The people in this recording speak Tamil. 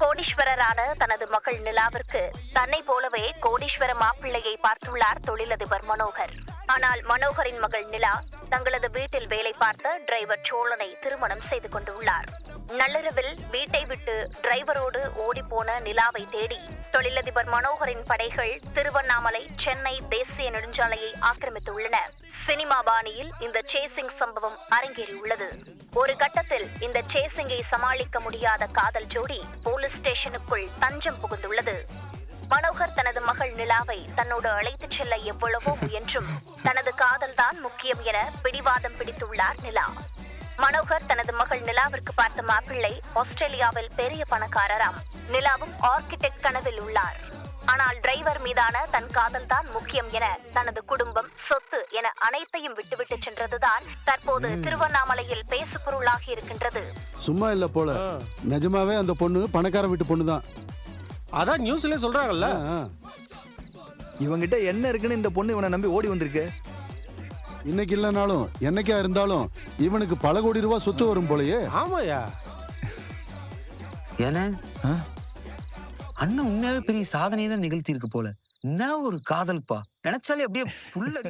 கோடீஸ்வரரான தனது மகள் நிலாவிற்கு தன்னை போலவே கோடீஸ்வர மாப்பிள்ளையை பார்த்துள்ளார் தொழிலதிபர் மனோகர். ஆனால் மனோகரின் மகள் நிலா தங்களது வீட்டில் வேலை பார்த்த டிரைவர் சோழனை திருமணம் செய்து கொண்டுள்ளார் நள்ளிரவில் வீட்டை விட்டு டிரைவரோடு ஓடிப்போன நிலாவை தேடி தொழிலதிபர் மனோகரின் படைகள் திருவண்ணாமலை சென்னை தேசிய நெடுஞ்சாலையை ஆக்கிரமித்துள்ளன. சினிமா பாணியில் இந்த சேசிங் சம்பவம் அரங்கேறியுள்ளது. ஒரு கட்டத்தில் இந்த சேசிங்கை சமாளிக்க முடியாத காதல் ஜோடி போலீஸ் ஸ்டேஷனுக்குள் தஞ்சம் புகுந்துள்ளது. மனோகர் தனது மகள் நிலாவை தன்னோடு அழைத்துச் செல்ல எவ்வளவோ முயன்றும் தனது காதல்தான் முக்கியம் என பிடிவாதம் பிடித்துள்ளார் நிலா. மனோகர் தனது மகள் நிலாவிற்கு பார்த்த மாப்பிள்ளை ஆஸ்திரேலியாவில் பெரிய பணக்காரராம். நிலாவும் ஆர்கிடெக்ட் கனவில் உள்ளார். ஆனால் டிரைவர் மீதான தன் காதல்தான் முக்கியம் என தனது குடும்பம் சொத்து என அனைத்தையும் விட்டுவிட்டு சென்றதுதான் தற்போது திருவண்ணாமலையில் பேசுபொருளாகி இருக்கின்றது. சும்மா இல்ல போல. நிஜமாவே அந்த பொண்ணு பணக்கார வீட்டு பொண்ணு தான். அதான் நியூஸ்லயே சொல்றாங்கல்ல. இவங்கிட்ட என்ன இருக்குன்னு இந்த பொண்ணு இவனை நம்பி ஓடி வந்திருக்கு. இன்னைக்கு இல்லைனாலும் என்னைக்கா இருந்தாலும் இவனுக்கு பல கோடி ரூபாய் சொத்து வரும் போலயே. ஆமாயா ஏன்னா அண்ணன் உண்மையாவே பெரிய சாதனையை தான் நிகழ்த்தி இருக்கு போல. என்ன ஒரு காதல்ப்பா? நினைச்சாலே அப்படியே புல்ல